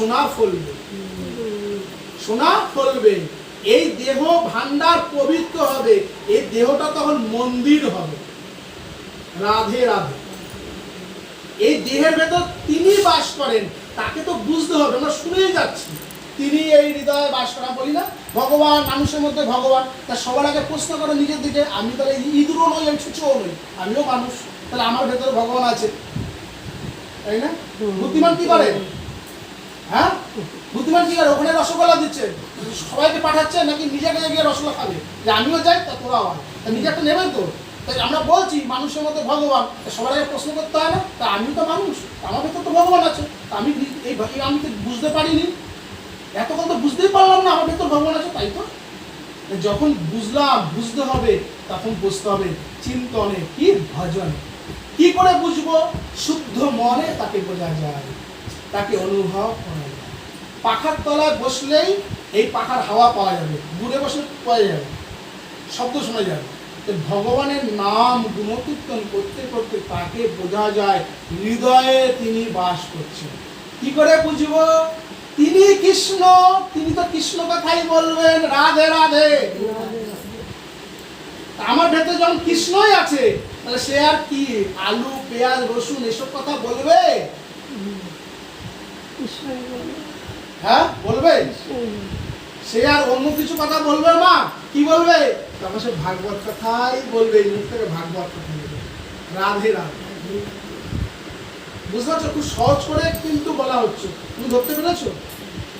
সোনা ফলবে। সোনা ফলবে। এই দেহ ভান্ডার পবিত্র হবে। এই দেহটা তখন মন্দির হবে। রাধে রাধে। এই দেহের ভেতর তিনি বাস করেন। তাকে তো বুঝতে হবে। আমরা শুনেই যাচ্ছি। তিনি এই হৃদয়ে বাস করা বলি না ভগবান মানুষের মধ্যে ভগবান। তা সবার আগে প্রশ্ন করে নিজের দিকে। আমি তাহলে ইঁদুরও নই আমি ছুঁচোও নই। আমিও মানুষ। তাহলে আমার ভেতরে ভগবান আছে। তাই না? বুদ্ধিমান কি করে? হ্যাঁ? বুদ্ধিমান কি করে ওখানে রসগোল্লা দিচ্ছে। সবাইকে পাঠাচ্ছে নাকি নিজেকে গিয়ে রসগোল্লা খাবে? যে আমিও যাই, তা তোরাও আয়। তা নিজে একটা নেবেন তো। তাই আমরা বলছি, মানুষের মধ্যে ভগবান। সবার আগে প্রশ্ন করতে হয় না। তা আমি তো মানুষ। আমার ভেতর তো ভগবান আছে। তা আমি এই আমি তো বুঝতে পারিনি। এতক্ষণ তো বুঝতেই পারলাম না আমার ভেতর ভগবান আছে, তাই তো যখন বুঝলাম, বুঝতে হবে, তখন বুঝতে হবে চিন্তনে কি ভজনে। কি করে বুঝব? শুদ্ধ মনে তাকে বোঝা যায়। তাকে অনুভব করা পাখার তলায় বসলেই এই পাখার হাওয়া পাওয়া যাবে। দূরে বসলে পাওয়া যাবে। শব্দ শোনা যাবে। ভগবানের নাম গুণকীর্তন করতে করতে তাকে বোঝা যায়, হৃদয়ে তিনি বাস করছেন। কি করে বুঝব? তিনি কৃষ্ণ, তিনি তো কৃষ্ণ কথাই বলবেন, রাধে রাধে। আমার ভেতরে যখন কৃষ্ণই আছে, তাহলে সে আর কি? আলু, পেঁয়াজ, রসুন, এসব কথা বলবে? হ্যাঁ বলবে? সে আর অন্য কিছু কথা বলবে মা কি বলবে? তখন সে ভাগবত কথাই বলবে মুখ থেকে ভাগবত কথা রাধে রাধে। বুঝতে পারছ? খুব সহজ করে কিন্তু বলা হচ্ছে। তুমি ধরতে পেরেছ?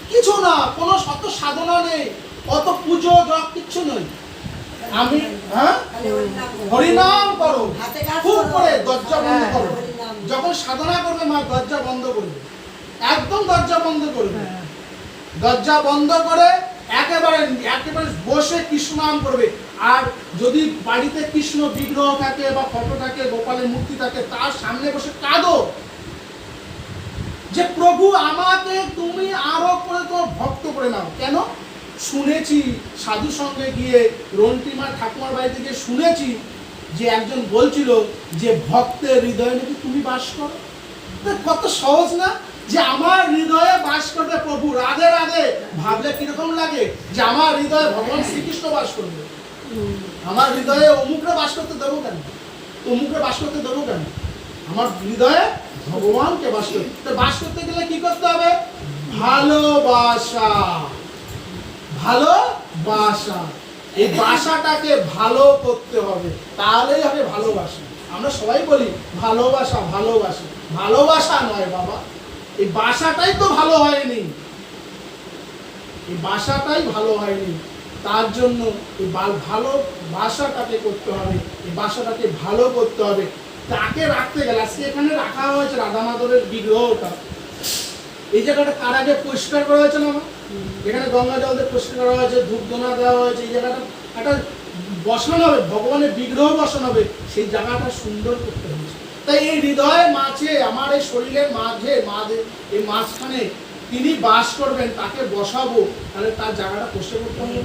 কিছু না কোনো শত সাধনা নেই। অত পুজো জপ কিচ্ছু নয় আমি হ্যাঁ? হরিনাম করো। খুব করে। দরজা বন্ধ হ্যাঁ, করো যখন সাধনা করবে মা দরজা বন্ধ করবে। একদম দরজা বন্ধ করবে। দরজা বন্ধ করে একেবারে একেবারে বসে কৃষ্ণ নাম করবে। আর যদি বাড়িতে কৃষ্ণ বিগ্রহ থাকে বা ফটো থাকে, গোপালের মূর্তি থাকে, তার সামনে বসে কাঁদো। যে প্রভু আমাকে তুমি আরও করে তোমার ভক্ত করে নাও। কেন? শুনেছি সাধু সঙ্গে গিয়ে রন্টিমার ঠাকুমার বাড়িতে গিয়ে শুনেছি যে একজন বলছিল যে ভক্তের হৃদয়ে নাকি তুমি বাস করো। তা কত সহজ না? যে আমার হৃদয়ে বাস করবে প্রভু। রাধে রাধে। ভাবলে কীরকম লাগে? যে আমার হৃদয়ে ভগবান শ্রীকৃষ্ণ বাস করবে। আমার হৃদয়ে অমুকরে বাস করতে দেবো কেন? অমুকরে বাস করতে দেবো কেন? আমার হৃদয়ে ভগবানকে বাস করতে। বাস করতে গেলে কি করতে হবে? ভালোবাসা। ভালোবাসা। এই বাসাটাকে ভালো করতে হবে। তাহলেই হবে ভালোবাসা। আমরা সবাই বলি, ভালোবাসা ভালোবাসা। ভালোবাসা নয় বাবা। এই বাসাটাই তো ভালো হয়নি। এই বাসাটাই ভালো হয়নি। তার জন্য এই ভালো বাসাটাকে করতে হবে। এই বাসাটাকে ভালো করতে হবে। তাকে রাখতে গেলে আজকে এখানে রাখা হয়েছে রাধা মাধবের বিগ্রহটা। এই জায়গাটা কার আগে পরিষ্কার করা হয়েছে না এখানে গঙ্গা জল দিয়ে পরিষ্কার করা হয়েছে ধূপ দোনা দেওয়া হয়েছে। এই জায়গাটা একটা বসানো হবে, ভগবানের বিগ্রহ বসানো হবে। সেই জায়গাটা সুন্দর করতে হয়েছে। তাই এই হৃদয়ের মাঝে, আমার এই শরীরের মাঝে মাঝে, এই মাঝখানে তিনি বাস করবেন, তাকে বসাবো, তাহলে তার জায়গাটা প্রশ্ন করতে হবে।